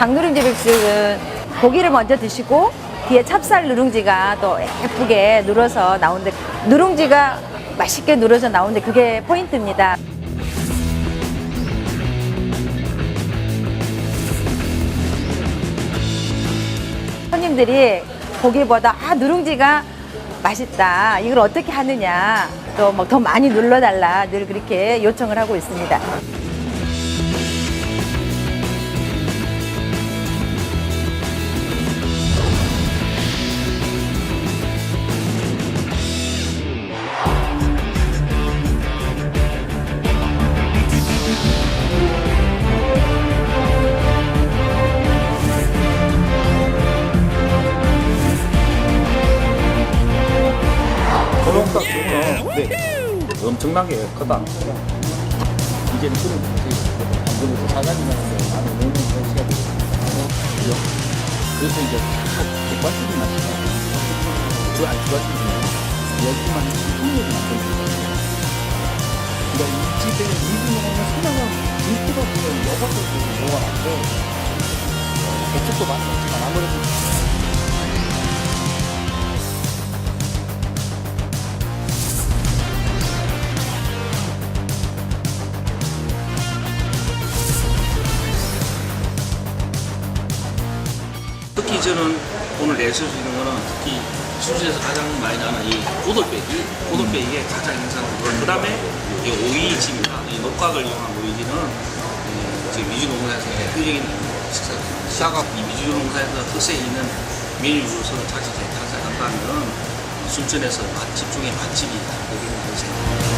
닭누룽지 백숙은 고기를 먼저 드시고 뒤에 찹쌀 누룽지가 또 예쁘게 눌어서 나오는데 누룽지가 맛있게 눌어서 나오는데 그게 포인트입니다. 손님들이 고기보다 아 누룽지가 맛있다 이걸 어떻게 하느냐 또 뭐 더 많이 눌러달라 늘 그렇게 요청을 하고 있습니다. 네. 엄청나게 크다. 이제는 그런 방금에서 사장님한테 나는 너무 시간이 그죠? 그래서 이제 객관적인 맛이다. 그안 객관적인 여기만 충분히 만드는 거예요. 그러니까 이 집에 이분은 하나가 진짜가 그냥 여섯도 모아놨고 배쪽도 많지만 아무래도 특히 저는 오늘 내세울 수 있는 거는 특히 수주에서 가장 많이 나는 이 고돌빼기, 고돌빼기에 가장 인상적으로 그 다음에 이 오이지입니다. 이 녹각을 이용한 오이지는 예, 지금 미주농사에서 대표적인 식사, 시아각 이 미주농사에서 특색 있는 메뉴로서 자칫 탄생한다면 순천에서 맛집 중에 맛집이다. 그게 제 생각입니다.